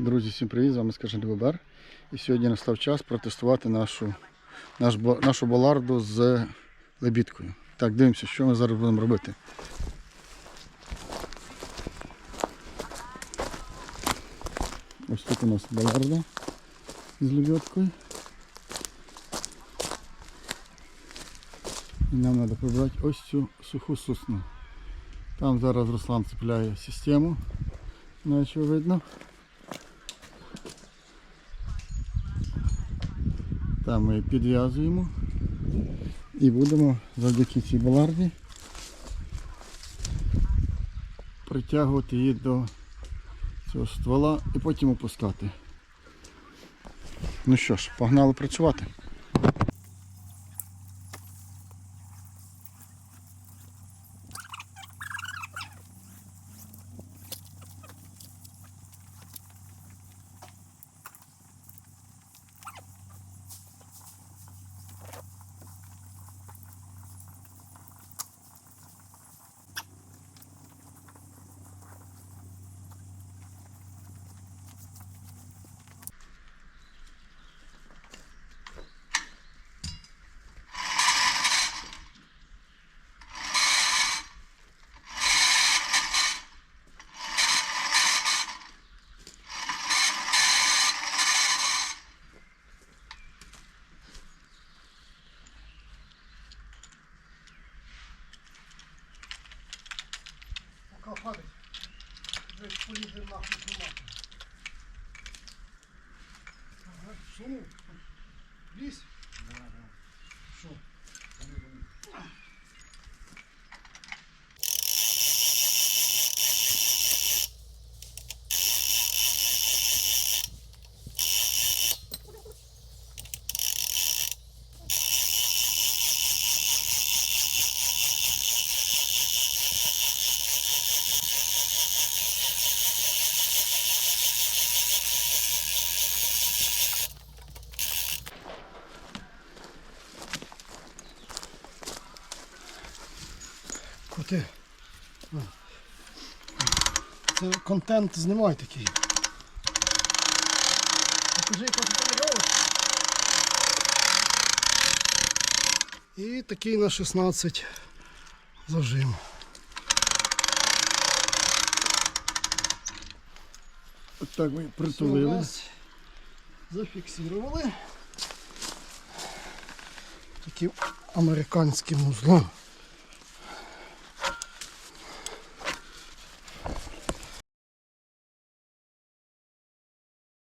Друзі, всім привіт! З вами скаже Бобер. І сьогодні настав час протестувати нашу, наш, нашу баларду з лебідкою. Так, дивимося, що ми зараз будемо робити. Ось тут у нас баларда з лебідкою. І нам треба прибрати ось цю суху сосну. Там зараз Руслан цепляє систему, наче видно. Там ми підв'язуємо і будемо завдяки цій баларді притягувати її до цього ствола і потім опускати. Ну що ж, погнали працювати. kapadır. Ve polizin mahkusu mahkusu. Sonuç. Biz Коти. Це контент знімай такий. Покажи. І такий на 16 зажим. От так ми притулили. Зафіксували. Таким американським узлом.